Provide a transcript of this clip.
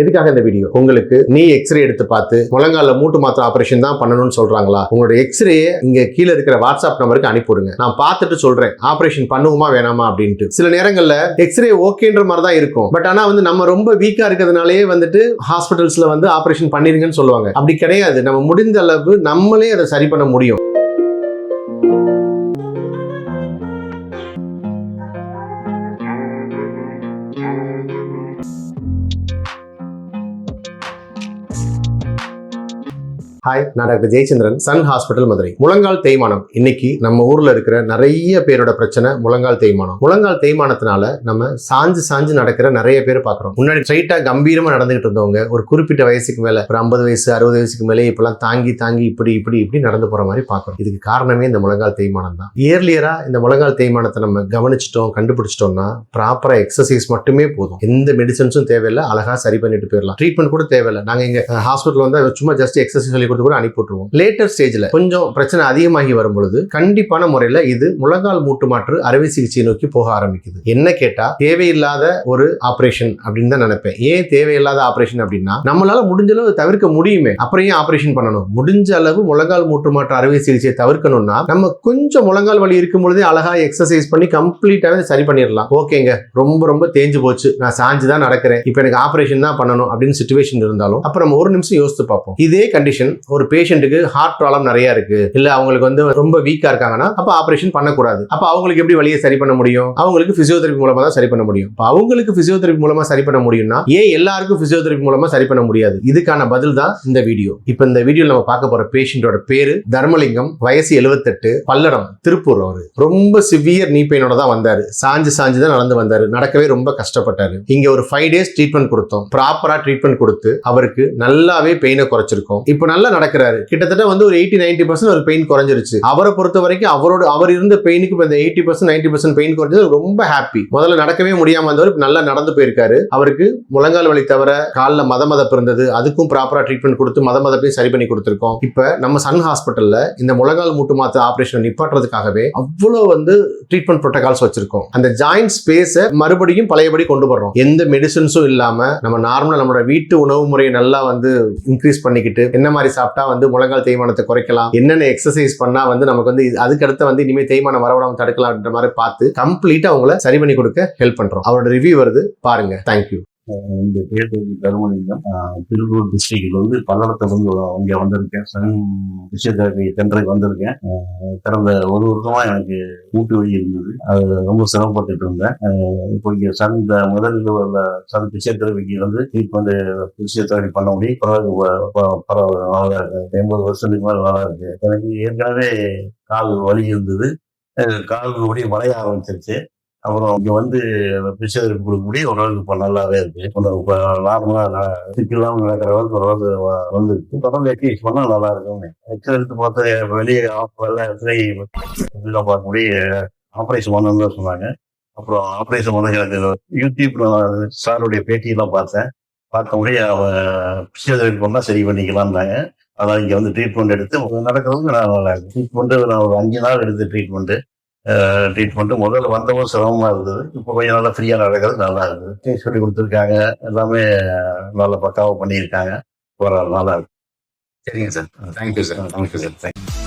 எதுக்காக இந்த வீடியோ உங்களுக்கு நீ எக்ஸ்ரே எடுத்து பார்த்து முழங்கால மூட்டு மாத்திரை ஆபரேஷன் தான் பண்ணணும்னு சொல்றாங்களா? உங்களோட எக்ஸ்ரே இங்க கீழே இருக்கிற வாட்ஸ்அப் நம்பருக்கு அனுப்பிவிடுங்க. நான் பார்த்துட்டு சொல்றேன். ஆபரேஷன் பண்ணுவோமா வேணாமா அப்படின்ட்டு. சில நேரங்கள்ல எக்ஸ்ரே ஓகேன்ற மாதிரி தான் இருக்கும். பட் ஆனா வந்து நம்ம ரொம்ப வீக்கா இருக்கிறதுனாலே வந்துட்டு ஹாஸ்பிட்டல்ஸ்ல வந்து ஆபரேஷன் பண்ணிருங்கன்னு சொல்லுவாங்க. அப்படி கிடையாது. நம்ம முடிந்த அளவு நம்மளே அதை சரி பண்ண முடியும். ஹாய் நான் doctor Jayachandran sun hospital Madurai. முழங்கால் தேய்மானம். இன்னைக்கு நம்ம ஊர்ல இருக்கிற நிறைய பேரோட பிரச்சனை முழங்கால் தேய்மானம். முழங்கால் தேய்மானத்தினால நம்ம சாஞ்சு சாஞ்சு நடக்கிற நிறைய பேர் பார்க்குறோம். முன்னாடி ஸ்ட்ரைட்டா கம்பீரமா நடந்துகிட்டு இருந்தவங்க ஒரு குறிப்பிட்ட வயசுக்கு மேல ஒரு ஐம்பது வயசு அறுபது வயசுக்கு மேலே இப்பெல்லாம் தாங்கி தாங்கி இப்படி இப்படி இப்படி நடந்து போற மாதிரி பார்க்குறோம். இதுக்கு காரணமே இந்த முழங்கால் தேய்மானம் தான். இயர்லியரா இந்த முழங்கால் தேய்மானத்தை நம்ம கவனிச்சிட்டோம் கண்டுபிடிச்சிட்டோம்னா ப்ராப்பரா எக்ஸசைஸ் மட்டுமே போதும். எந்த மெடிசன்ஸும் தேவையில்லை அழகா சரி பண்ணிட்டு போயிடலாம். ட்ரீட்மெண்ட் கூட தேவையில்லை. நாங்க இங்க ஹாஸ்பிட்டல் வந்து சும்மா ஜஸ்ட் எக்ஸசைஸ் சொல்லி கொடுத்து கூட அனுப்பி விட்டுருவோம் லேட்டர் ஸ்டேஜில் கொஞ்சம் பிரச்சனை அதிகமாகி வரும் பொழுது கண்டிப்பான முறையில் இது முழங்கால் மூட்டு மாற்று அறுவை சிகிச்சை நோக்கி போக ஆரம்பிக்குது. என்ன கேட்டால் தேவையில்லாத ஒரு ஆப்ரேஷன் அப்படின்னு தான் நினைப்பேன். ஏன் தேவையில்லாத ஆப்ரேஷன் அப்படின்னா நம்மளால முடிஞ்ச அளவு தவிர்க்க முடியுமே. அப்புறம் ஏன் ஆப்ரேஷன் பண்ணணும்? முடிஞ்ச அளவு முழங்கால் மூட்டு மாற்று அறுவை சிகிச்சையை தவிர்க்கணும்னா நம்ம கொஞ்சம் முழங்கால் வலி இருக்கும் பொழுதே அழகா எக்ஸசைஸ் பண்ணி கம்ப்ளீட்டாகவே சரி பண்ணிடலாம். ஓகேங்க ரொம்ப ரொம்ப தேஞ்சு போச்சு. நான் சாஞ்சு தான் நடக்கிறேன். இப்போ எனக்கு ஆப்ரேஷன் தான் பண்ணணும் அப்படின்னு சுச்சுவேஷன் இருந்தாலும் அப்புறம் நம்ம ஒரு நிமிஷம் யோசித்து பார்ப்போம். இதே கண்டிஷன் ஒரு பேஷண்ட்டுக்கு ஹார்ட் ப்ராப்ளம் நிறைய இருக்கு. இல்ல அவங்களுக்கு வந்து ரொம்ப வீக்கா இருக்காங்கன்னா அப்ப ஆபரேஷன் பண்ணக்கூடாது. அப்ப அவங்களுக்கு எப்படி வழியை சரி பண்ண முடியும்? அவங்களுக்கு பிசியோதெரபி மூலமா தான் சரி பண்ண முடியும். அப்ப அவங்களுக்கு பிசியோதெரபி மூலமா சரி பண்ண முடியும்னா ஏன் எல்லாருக்கும் பிசியோதெரபி மூலமா சரி பண்ண முடியாது? இதுக்கான பதில் தான் இந்த வீடியோ இப்போ இந்த வீடியோ நம்ம பார்க்க போற பேஷண்டோட பேரு தர்மலிங்கம் வயசு 78 பல்லடம் திருப்பூர் அவரு. ரொம்ப சிவியர் நீ பெயினோட தான் வந்தாரு. சாஞ்சு சாஞ்சு தான் நடந்து வந்தாரு. நடக்கவே ரொம்ப கஷ்டப்பட்டாரு. இங்க ஒரு ஃபைவ் டேஸ் ட்ரீட்மெண்ட் கொடுத்தோம். ப்ராப்பரா ட்ரீட்மெண்ட் கொடுத்து அவருக்கு நல்லாவே பெயினை குறைச்சிருக்கோம். இப்போ நல்லா நடக்கிறாரு. கிட்டத்தட்ட வந்து ஒரு எயிட்டி நைன்டி பர்சன்ட் ஒரு பெயின் குறைஞ்சிருச்சு. அவரை பொறுத்த வரைக்கும் அவரோட அவர் இருந்த பெயினுக்கு இப்போ இந்த eighty percent ninety percent pain குறைஞ்சது ரொம்ப ஹாப்பி முதல்ல நடக்கவே முடியாம இருந்தவர் நல்லா நடந்து போயிருக்காரு. அவருக்கு முழங்கால் வலி தவிர காலில் மத மதப்பு இருந்தது. அதுக்கும் ப்ராப்பரா ட்ரீட்மெண்ட் கொடுத்து மத மதப்பையும் சரி பண்ணி கொடுத்துருக்கோம். இப்போ நம்ம சன் ஹாஸ்பிட்டல்ல இந்த முழங்கால் மூட்டு மாத்து ஆபரேஷன் நிப்பாட்டுறதுக்காகவே அவ்வளோ வந்து ட்ரீட்மெண்ட் ப்ரோட்டோகால்ஸ் வச்சிருக்கோம். அந்த ஜாயிண்ட் ஸ்பேஸை மறுபடியும் பழையபடி கொண்டு வர்றோம் எந்த மெடிசன்ஸும் இல்லாம நம்ம நார்மலா நம்மளோட வீட்டு உணவு முறையை நல்லா வந்து இன்க்ரீஸ் பண்ணிக்கிட்டு என்ன மாதிரி சாப்பிட்டா வந்து முழங்கால் தேய்மானத்தை குறைக்கலாம். என்னென்ன எக்ஸசைஸ் பண்ணா வந்து நமக்கு வந்து அதுக்கடுத்து வந்து இனிமேல் தேய்மானம் வரவிடாம தடுக்கலாம்ன்ற மாதிரி பார்த்து கம்ப்ளீட்டா அவங்கள சரி பண்ணி கொடுக்க ஹெல்ப் பண்றோம். அவரோட ரிவ்யூ வருது. பாருங்க. தேங்க்யூ இந்த பேர் வந்து தருமலிங்கம் ஆஹ் திருப்பூர் டிஸ்ட்ரிக்ட்ல வந்து பல்லடத்துல வந்து இங்க வந்திருக்கேன். சன் பிசியோதெரபி சென்டருக்கு வந்திருக்கேன். கடந்த ஒரு வருஷமா எனக்கு மூட்டு வழி இருந்தது. அது ரொம்ப சிரமப்பட்டுட்டு இருந்தேன். இப்போ இங்கே சன் இந்த முதல் உள்ள சன் பிசியோதெரபிக்கு வந்து இப்போ வந்து பிசியோதெரபி பண்ண முடியும். பரவாயில்ல பரவாயில்ல நல்லா இருக்கு எண்பது வருஷத்துக்கு மேலே நல்லா இருக்கு. எனக்கு ஏற்கனவே கால் வலி இருந்தது. அஹ் கால் வளைய ஆரம்பிச்சிருச்சு. அப்புறம் இங்க வந்து பிசியோதெரபி கொடுக்க முடியும். ஓரளவுக்கு இப்போ நல்லாவே இருக்கு. கொஞ்சம் இப்போ நார்மலாக சிக்கலாம் நடக்கிற அளவுக்கு ஓரளவுக்கு வ- வந்துருக்கு. தொடர்ந்து எக்ஸசைஸ் பண்ணால் நல்லா இருக்கும் எக்ஸ்ரே எடுத்து பார்த்து வெளியே எல்லாம் எக்ஸ்ரே இதெல்லாம் பார்க்க முடியும். ஆப்ரேஷன் பண்ணணும்னு சொன்னாங்க. அப்புறம் ஆப்ரேஷன் பண்ண எனக்கு யூடியூப்ல சாருடைய பேட்டியெல்லாம் பார்த்தேன். பார்க்க முடியும் அவன் பிசியோதெரபி பண்ணால் சரி பண்ணிக்கலாம்னாங்க. அதான் இங்கே வந்து ட்ரீட்மெண்ட் எடுத்து நடக்கிறதுக்கு நான் நல்லா இருக்கு ட்ரீட்மெண்ட்டு நான் ஒரு அஞ்சு நாள் எடுத்து ட்ரீட்மெண்ட்டு ட்ரீட்மெண்ட் முதல்ல வந்தவும் சிரமமா இருந்தது. இப்போ கொஞ்சம் நல்லா ஃப்ரீயா நடக்கிறது நல்லா இருக்குது சொல்லி கொடுத்துருக்காங்க. எல்லாமே நல்லா பக்காவா பண்ணியிருக்காங்க. பரவாயில்ல நல்லா இருக்கு. சரிங்க sir. Thank you sir thank you sir thank you